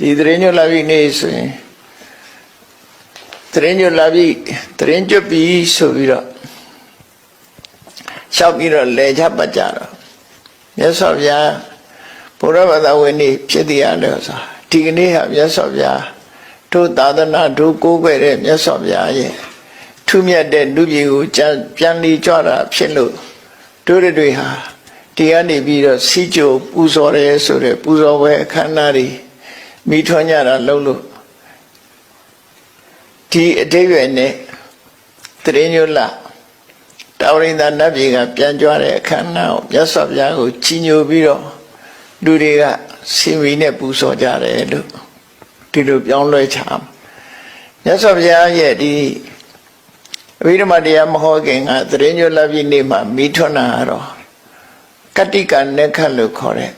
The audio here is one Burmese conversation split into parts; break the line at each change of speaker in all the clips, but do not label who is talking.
ဒီသတင်းညွှန်လာပြီနေ့ဆိုရင်သတင်းညွှန်လာပြီသတင်းကျွတ်ပြီဆိုပြီးတော့ရှောက်ပြီးတော့လဲချပတ်ကြတော့မြတ်စွာဘုရားဘုရားဘာသာဝင်နေဖြစ်တရားလို့ဆိုတာဒီကနေ့ဟာမြတ်စွာဘုရားတို့သာသနာတို့ကိုးကွယ်တဲ့မြတ်စွာဘုရားရဲ့ထူးမြတ်တဲ့လူပြည်ကိုကြံပြန်လီကြွတာဖြစ်လို့တို့တွေဟာဒီကနေပြီးတော့စီကြိုပူဇော်တယ်ဆိုတဲ့ပူဇော်ပွဲအခမ်းအနားတွေ မိထွန်းကြတာလုံးလို့ဒီအတိတ်ရွယ်နဲ့တရင်ညွတ်လာတာဝရိန္ဒနတ်ပြည်ကပြန်ကြွတဲ့အခမ်းအနားကိုမြတ်စွာဘုရားကိုကြီးညိုပြီးတော့လူတွေကစင်ဝီနဲ့ပူဇော်ကြတယ်လို့ဒီလိုပြောင်းလဲချာမြတ်စွာဘုရားရဲ့ဒီအဘိဓမ္မာတရားမဟောခင်ကတရင်ညွတ်လာပြည်နေ့မှာမိထွန်းတာကတော့ကတိကနက္ခတ်လို့ခေါ်တဲ့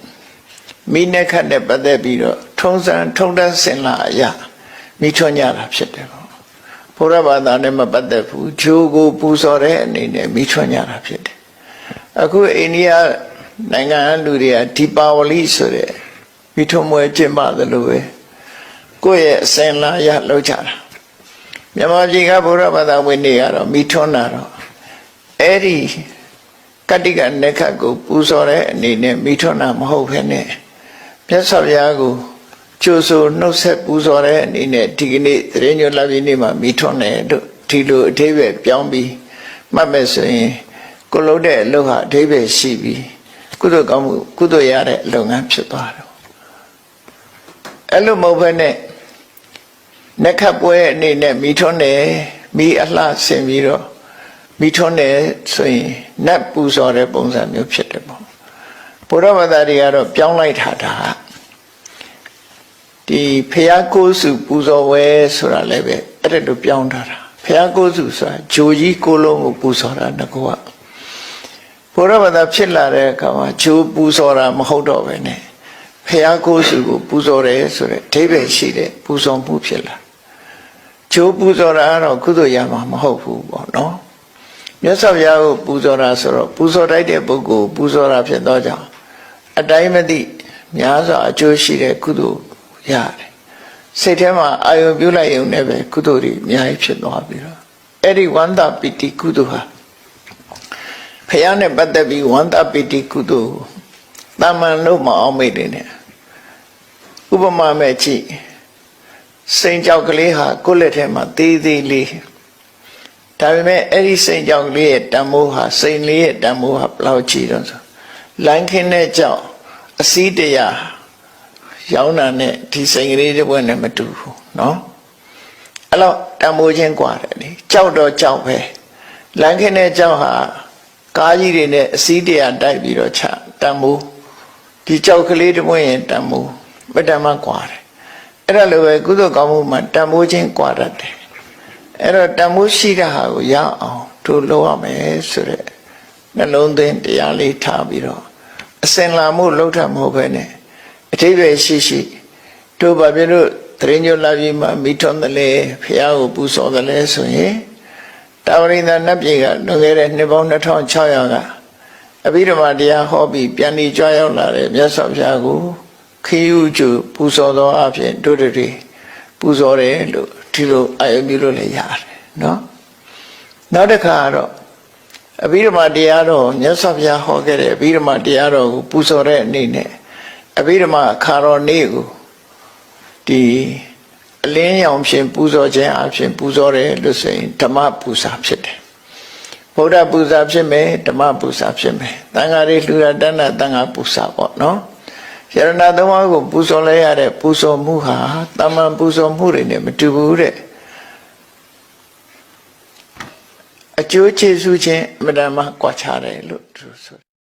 မိနက္ခတ်နဲ့ပတ်သက်ပြီးတော့ ထုံးစံထုံးတမ်းစင်လာအရာမိထွန်းကြတာဖြစ်တယ်ပေါ့ဘုရားဘာသာနဲ့မပတ်သက်ဘူးဂျိုးကိုပူဇော်တဲ့အနေနဲ့မိထွန်းကြတာဖြစ်တယ်အခုအိန္ဒိယနိုင်ငံလူတွေကဒီပါဝလိဆိုတဲ့မိထွန်းမွဲကျင့်ပါတယ်လို့ပဲကိုယ့်ရဲ့အစင်လာရလောက်ကြတာမြန်မာပြည်ကဘုရားဘာသာဝင်တွေကတော့မိထွန်းတာတော့အဲ့ဒီကတိကနက္ခတ်ကိုပူဇော်တဲ့အနေနဲ့မိထွန်းတာမဟုတ်ဘဲနဲ့မြတ်စွာဘုရားကို ကျိုးဆိုနှုတ်ဆက်ပူဇော်တဲ့အနေနဲ့ဒီကနေ့သရင်ညွတ်လာပြီးနေ့မှာမိထွန်းတယ်လို့ဒီလိုအသေးပဲပြောင်းပြီးမှတ်မဲ့ဆိုရင်ကိုလုံးတဲ့အလုပ်ဟာအသေးပဲရှိပြီးကုသိုလ်ကောင်းမှုကုသိုလ်ရတဲ့လုပ်ငန်းဖြစ်သွားတယ်အဲ့လိုမဟုတ်ဘဲနဲ့နက္ခတ်ပွဲအနေနဲ့မိထွန်းတယ်မိအလှဆင်ပြီးတော့မိထွန်းတယ်ဆိုရင်နတ်ပူဇော်တဲ့ပုံစံမျိုးဖြစ်တယ်ပေါ့ဘုရားဘာသာတွေကတော့ပြောင်းလိုက်တာဒါက ဒီဖျားကိုးစုပူဇော်ဝဲဆိုတာလည်းပဲအဲ့ဒါလိုပြောင်းထားတာဖျားကိုးစုဆိုတာဂျိုကြီးကိုလုံးကိုပူဇော်တာငကောကဘုရားဘာသာဖြစ်လာတဲ့အခါမှာဂျိုးပူဇော်တာမဟုတ်တော့ပဲနဲ့ဖျားကိုးစုကိုပူဇော်တယ်ဆိုတဲ့အဓိပ္ပာယ်ရှိတဲ့ပူဇော်မှုဖြစ်လာဂျိုးပူဇော်တာကတော့ကုသိုလ်ရမှာမဟုတ်ဘူးပေါ့နော်မြတ်စွာဘုရားကိုပူဇော်တာဆိုတော့ပူဇော်တိုက်တဲ့ပုဂ္ဂိုလ်ပူဇော်တာဖြစ်တော့ကြောင့်အတိုင်းမသိများစွာအကျိုးရှိတဲ့ကုသိုလ် ရတယ်စိတ်ထဲမှာအာယုံပြုလိုက်ရုံနဲ့ပဲကုသိုလ်တွေအများကြီးဖြစ်သွားပြီတော့အဲ့ဒီဝန္တာပိတိကုသိုလ်ဟာဖះနဲ့ပတ်သက်ပြီးဝန္တာပိတိကုသိုလ်တာမန်လို့မအောင်မိတယ်နဲ့ဥပမာမဲ့ကြည့်စိန်ကြောက်ကလေးဟာကိုယ့်လက်ထဲမှာသေးသေးလေးဒါပေမဲ့အဲ့ဒီစိန်ကြောက်ကလေးရဲ့တန်မိုးဟာစိန်လေးရဲ့တန်မိုးဟာဘယ်လောက်ကြီးတော့ဆိုလိုင်းခင်းတဲ့ကြောက်အစည်းတရား ရောင်းတာနဲ့ဒီစိန်ကလေးတစ်ပွဲနဲ့မတူဘူးเนาะအဲ့တော့တန်မိုးချင်းกว่าတယ်လေကြောက်တော့ကြောက်ပဲလိုင်းခင်းတဲ့ကြောက်ဟာကားကြီးတွေနဲ့အစည်းတရားတိုက်ပြီးတော့ချတန်မိုးဒီကြောက်ကလေးတစ်ပွဲရင်တန်မိုးမတန်မှกว่าတယ်အဲ့ဒါလိုပဲကုသိုလ်ကောင်းမှုမှာတန်မိုးချင်းกว่าတတ်တယ်အဲ့တော့တန်မိုးရှိတဲ့ဟာကိုရအောင်တို့လုပ်ရမယ်ဆိုတဲ့နှလုံးသွင်းတရားလေးထားပြီးတော့အစင်လာမှုလောက်တာမဟုတ်ပဲနဲ့ အထိပ္ပယ်ရှိရှိတို့ဘာဖြစ်လို့တရင်ညွတ်လာပြီးမှမိထွန်းတယ်လေဖះကိုပူဇော်တယ်လေဆိုရင်တာဝရိန္ဒနတ်ပြည်ကလွန်ခဲ့တဲ့နှစ်ပေါင်း2600ကအဘိဓမ္မာတရားဟောပြီးပြန်ပြီးကြွရောက်လာတဲ့မြတ်စွာဘုရားကိုခီးဥကျပူဇော်သောအဖြစ်တို့တွေပူဇော်တယ်လို့ဒီလိုအာယုပြုလို့လည်းရတယ်နော်နောက်တစ်ခါကတော့အဘိဓမ္မာတရားတော်မြတ်စွာဘုရားဟောခဲ့တဲ့အဘိဓမ္မာတရားတော်ကိုပူဇော်တဲ့အနေနဲ့ အဘိဓမ္မာအခါတော်နေ့ကိုဒီအလင်းရောင်ဖြင့်ပူဇော်ခြင်းအဖြစ်ပူဇော်တယ်လို့ဆိုရင်ဓမ္မပူဇာဖြစ်တယ်ဗုဒ္ဓပူဇာဖြစ်မယ်ဓမ္မပူဇာဖြစ်မယ်တန်ဃာတွေလှူတာတဏ္ဍတန်ဃာပူဇာပေါ့နော်ယရဏသုံးပါးကိုပူဇော်လဲရတဲ့ပူဇော်မှုဟာတမန်ပူဇော်မှုတွေနဲ့မတူဘူးတဲ့အကျိုးကျေးဇူးချင်းအမှန်တမ်းကွာခြားတယ်လို့သူဆို